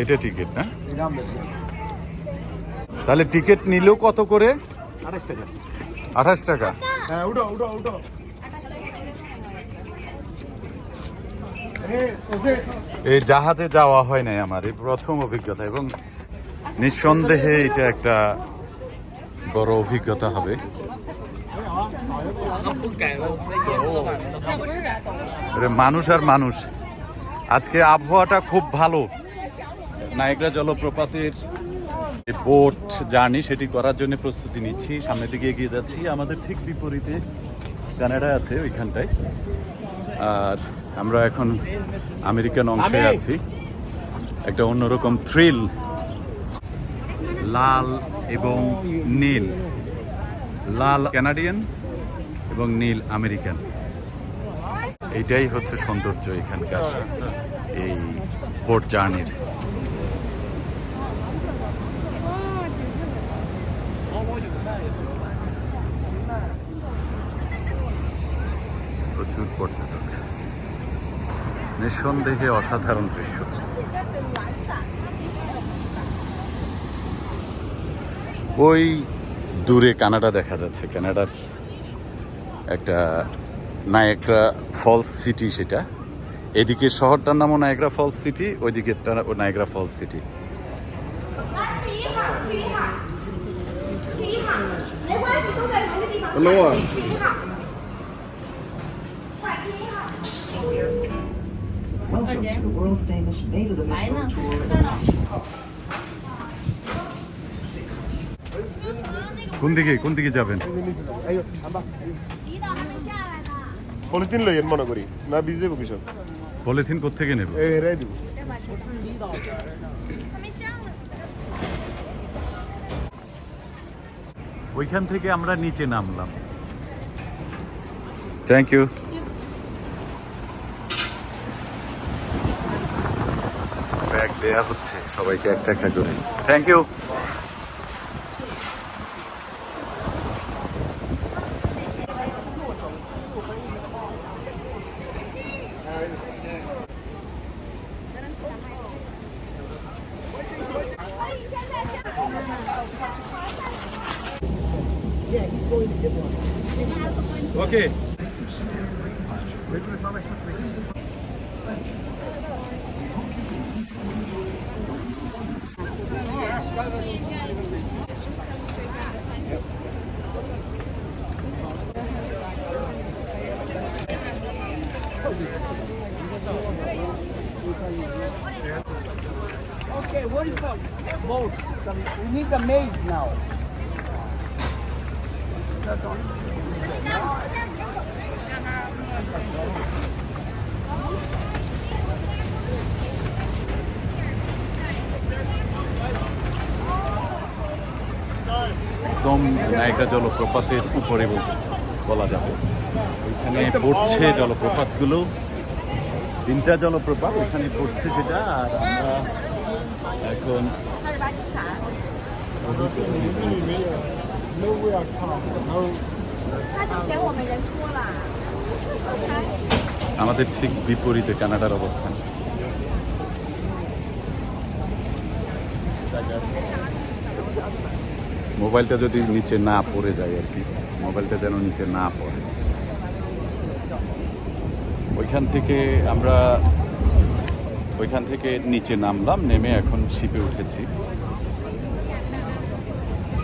এটা টিকিট না? তাহলে টিকিট নিলেও কত করে? আঠাশ টাকা। আঠাশ টাকা হ্যাঁ উঠো উঠো উঠো এই জাহাজে যাওয়া হয় নাই আমার এই প্রথম অভিজ্ঞতা এবং নিঃসন্দেহে এটা একটা বড় অভিজ্ঞতা হবে। মানুষ আর মানুষ। আজকে আবহাওয়াটা খুব ভালো। নায়গ্রা জলপ্রপাতের বোট জার্নি সেটি করার জন্য প্রস্তুতি নিচ্ছি। সামনের দিকে এগিয়ে যাচ্ছি। আমাদের ঠিক বিপরীতে কানাডা আছে ওইখানটায়। আর আমরা এখন আমেরিকান অংশে আছি। একটা অন্যরকম থ্রিল লাল এবং নীল। লাল কানাডিয়ান এবং নীল আমেরিকান এইটাই হচ্ছে সৌন্দর্য এখানকার। এই বোট জার্নির প্রচুর পর্যটক। নিঃসন্দেহে অসাধারণ দৃশ্য। ওই দূরে কানাডা দেখা যাচ্ছে। কানাডার একটা নায়গ্রা ফলস সিটি সেটা। এদিকে শহরটার নামও নায়গ্রা ফলস সিটি ওইদিকে নায়গ্রা ফলস সিটি। 去一 কোন দিকে কোন দিকে যাবেন? পলিথিন লইয়েন মনে করি। না বিজে কিসব পলিথিন কোথেকে নেব? ওইখান থেকে আমরা নিচে নামলাম। থ্যাংক ইউ দেয়া হচ্ছে। সবাইকে একটা একটা করে। Thank you okay Okay, what is the boat? The, we need the maid now. একদম নায়গ্রা জলপ্রপাতের উপরে বল- বলা যাবে। এখানে পড়ছে জলপ্রপাতগুলো। তিনটা জলপ্রপাত এখানে পড়ছে সেটা আর আমরা এখন আমাদের ঠিক বিপরীতে কানাডার অবস্থান। মোবাইলটা যদি নিচে না পড়ে যায় আর কি। মোবাইলটা যেন নিচে না পড়ে। ওইখান থেকে আমরা, ওইখান থেকে নিচে নামলাম, নেমে এখন শিপে উঠেছি।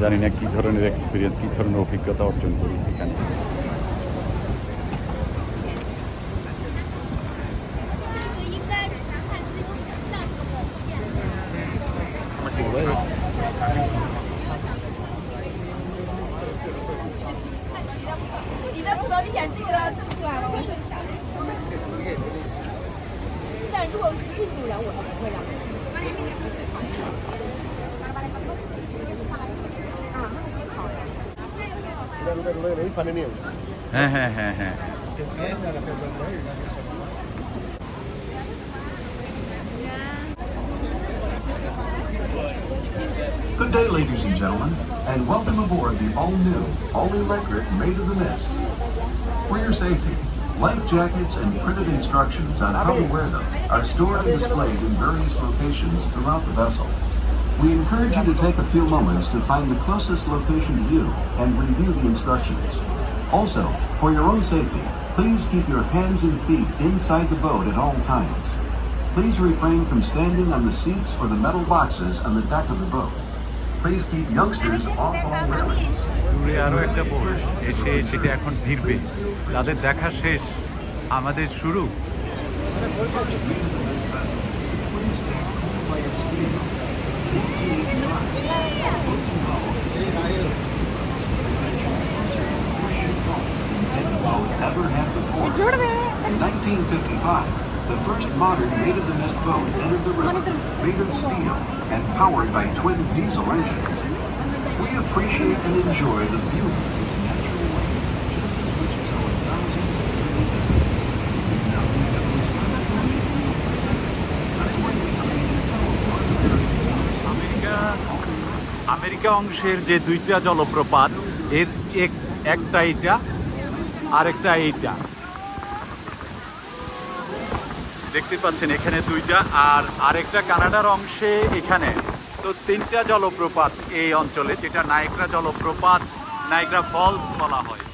জানি না কী ধরনের এক্সপিরিয়েন্স কী ধরনের অভিজ্ঞতা অর্জন করি এখানে। Good day, ladies and gentlemen, and welcome aboard the all-new, all-electric Maid of the Mist. For your safety, Life jackets and printed instructions on how to wear them are stored and displayed in various locations throughout the vessel. We encourage you to take a few moments to find the closest location to you and review the instructions. Also, for your own safety, please keep your hands and feet inside the boat at all times. Please refrain from standing on the seats or the metal boxes on the deck of the boat. Please keep youngsters off all railings. দূরে আরও একটা boat এসে সেটা এখন ভিড়বে তাদের দেখা শেষ আমাদের শুরু ever had before. In 1955, the first modern Maid of the Mist boat entered the river, made of steel and powered by twin diesel engines. We appreciate and enjoy the beauty of its natural way, just as much as our thousands of yearly visitors. Now we have a responsibility. That's why we created our North American Summer America America অংশের যে দুইটা জলপ্রপাত এর এক একটা এইটা আরেকটা এইটা। দেখতে পাচ্ছেন এখানে দুইটা আর আরেকটা কানাডার অংশে এখানে। তো তিনটা জলপ্রপাত এই অঞ্চলে, যেটা নায়করা জলপ্রপাত নায়করা ফলস বলা হয়।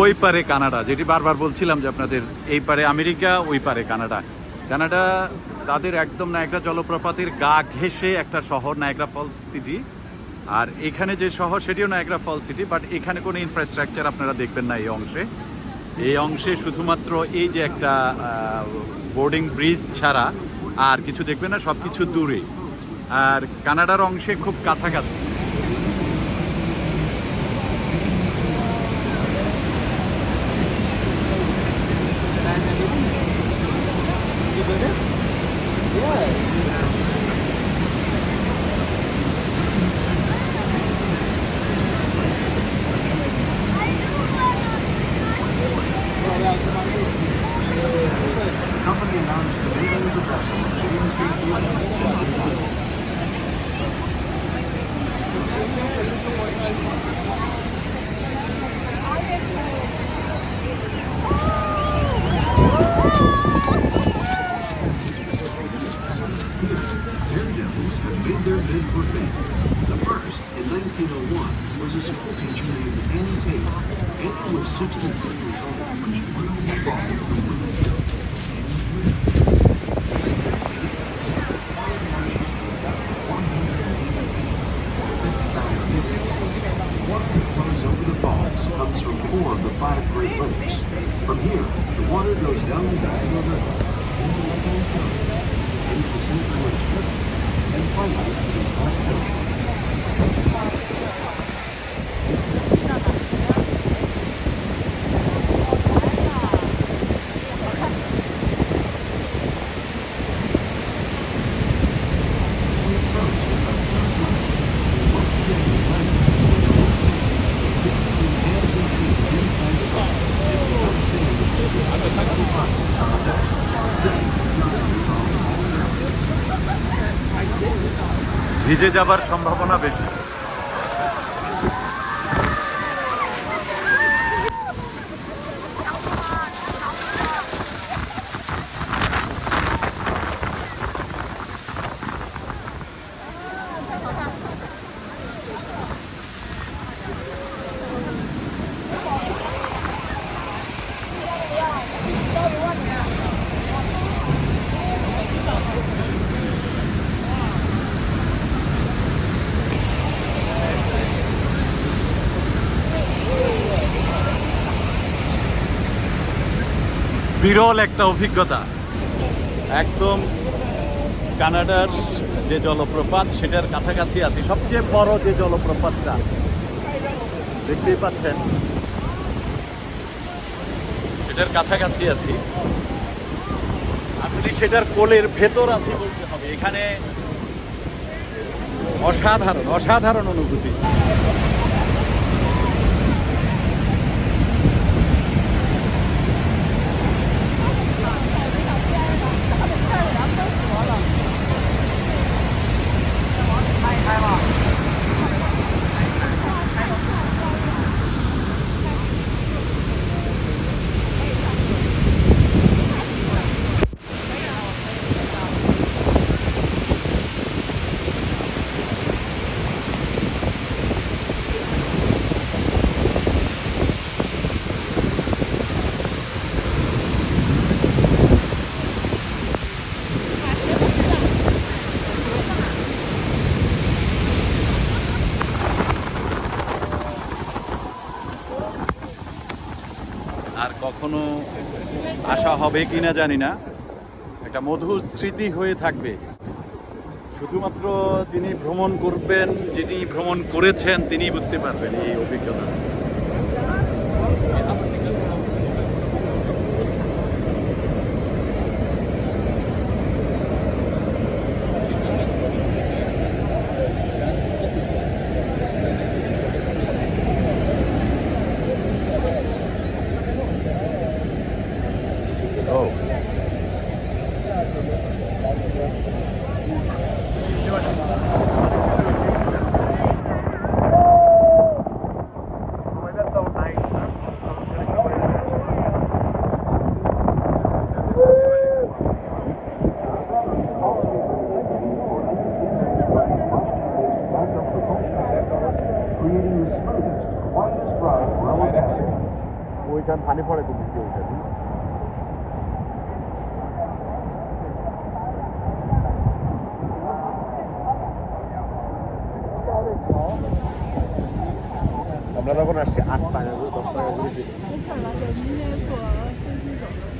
ওই পারে কানাডা, যেটি বারবার বলছিলাম যে আপনাদের এই পারে আমেরিকা, ওই পারে কানাডা। কানাডা তাদের একদম নায়গ্রা জলপ্রপাতের গা ঘেঁষে একটা শহর নায়গ্রা ফলস সিটি। আর এখানে যে শহর, সেটিও নায়গ্রা ফলস সিটি, বাট এখানে কোনো ইনফ্রাস্ট্রাকচার আপনারা দেখবেন না এই অংশে। এই অংশে শুধুমাত্র এই যে একটা বোর্ডিং ব্রিজ ছাড়া আর কিছু দেখবেন না সব কিছু দূরে। আর কানাডার অংশে খুব কাছাকাছি। ভিজে যাবার সম্ভাবনা বেশি। বিরল একটা অভিজ্ঞতা। একদম কানাডার যে জলপ্রপাত, সেটার কাছাকাছি আছি। সবচেয়ে বড় যে জলপ্রপাতটা, দেখতেই পাচ্ছেন, সেটার কাছাকাছি আছি। আসলে সেটার কোলের ভেতর আছি বলতে হবে। এখানে অসাধারণ অসাধারণ অনুভূতি। আর কখনো আসা হবে কি না জানি না। একটা মধুর স্মৃতি হয়ে থাকবে। শুধুমাত্র যিনি ভ্রমণ করবেন, যিনি ভ্রমণ করেছেন তিনি বুঝতে পারবেন এই অভিজ্ঞতা।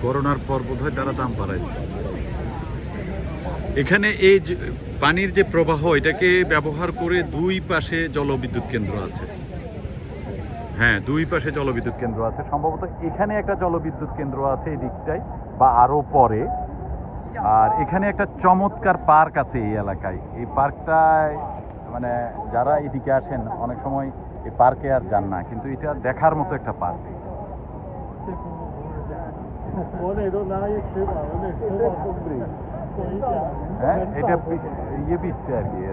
করোনার পর বোধহয় তারা দাম বাড়াইছে। এখানে এই পানির যে প্রবাহ, এটাকে ব্যবহার করে দুই পাশে জলবিদ্যুৎ কেন্দ্র আছে। হ্যাঁ দুই পাশে জলবিদ্যুৎ কেন্দ্র আছে। সম্ভবত এখানে একটা জলবিদ্যুৎ কেন্দ্র আছে এই দিকটায়, বা আরও পরে। আর এখানে একটা চমৎকার পার্ক আছে এই এলাকায়। এই পার্কটায় মানে যারা এদিকে আসেন, অনেক সময় এই পার্কে আর যান না, কিন্তু এটা দেখার মতো একটা পার্ক। হ্যাঁ এটা ইয়ে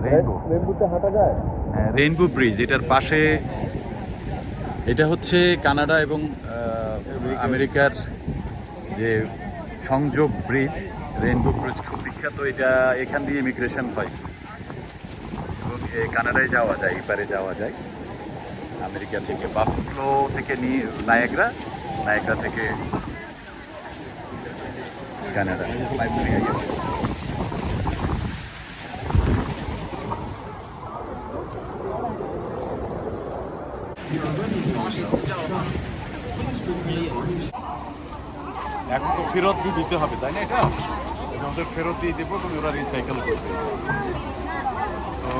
রেইনবো হ্যাঁ রেইনবো ব্রিজ এটার পাশে এটা হচ্ছে কানাডা এবং আমেরিকার যে সংযোগ ব্রিজ রেইনবো ব্রিজ খুব বিখ্যাত। এটা এখান দিয়ে ইমিগ্রেশন হয়। এ, কানাডায় যাওয়া যায় এপারে যাওয়া যায়। আমেরিকা থেকে বাফলো থেকে নিয়ে নায়াগ্রা নায়াগ্রা থেকে কানাডা। এখন তো ফেরত দিতে হবে, তাই না এটা? ওদের ফেরত দিয়ে দেবো, তুমি ওরা রিসাইকেল করবে তো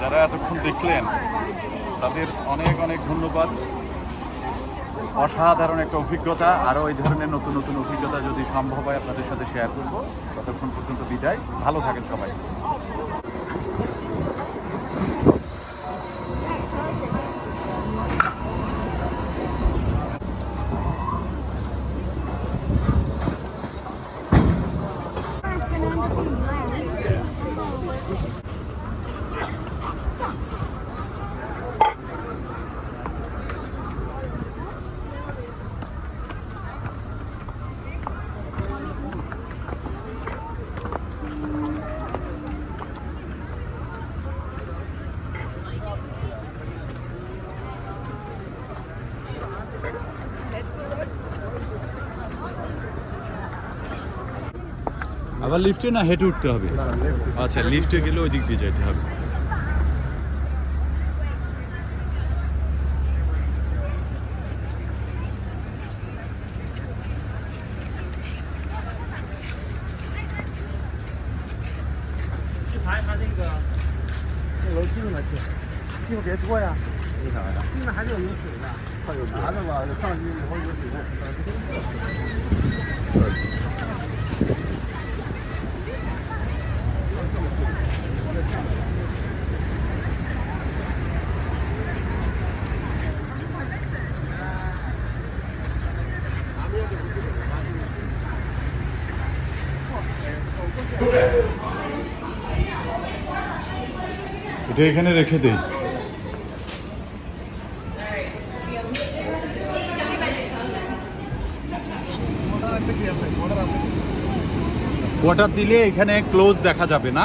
যারা এতক্ষণ দেখলেন, তাদের অনেক অনেক ধন্যবাদ। অসাধারণ একটা অভিজ্ঞতা, আরও এই ধরনের নতুন নতুন অভিজ্ঞতা যদি সম্ভব হয় আপনাদের সাথে শেয়ার করব। ততক্ষণ পর্যন্ত বিদায়, ভালো থাকেন সবাই। আবার লিফটে না হেঁটে উঠতে হবে? আচ্ছা লিফটে গেলে ওই দিক দিয়ে যেতে হবে। এখানে রেখে দেই কোয়াটার দিলে এখানে ক্লোজ দেখা যাবে না।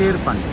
লেকের পানি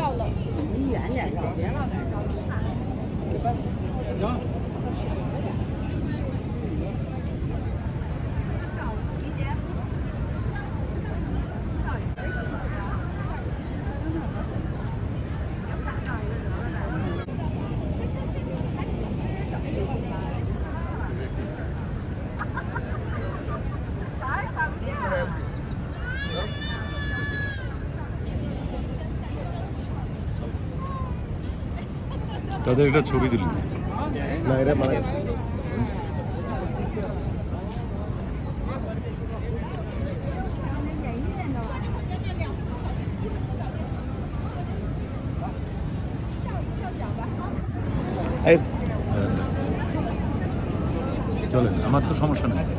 到了，离远点绕，别老在这儿。行。একটা ছবি দিলেন না এটা এই চলেন আমার তো সমস্যা নেই।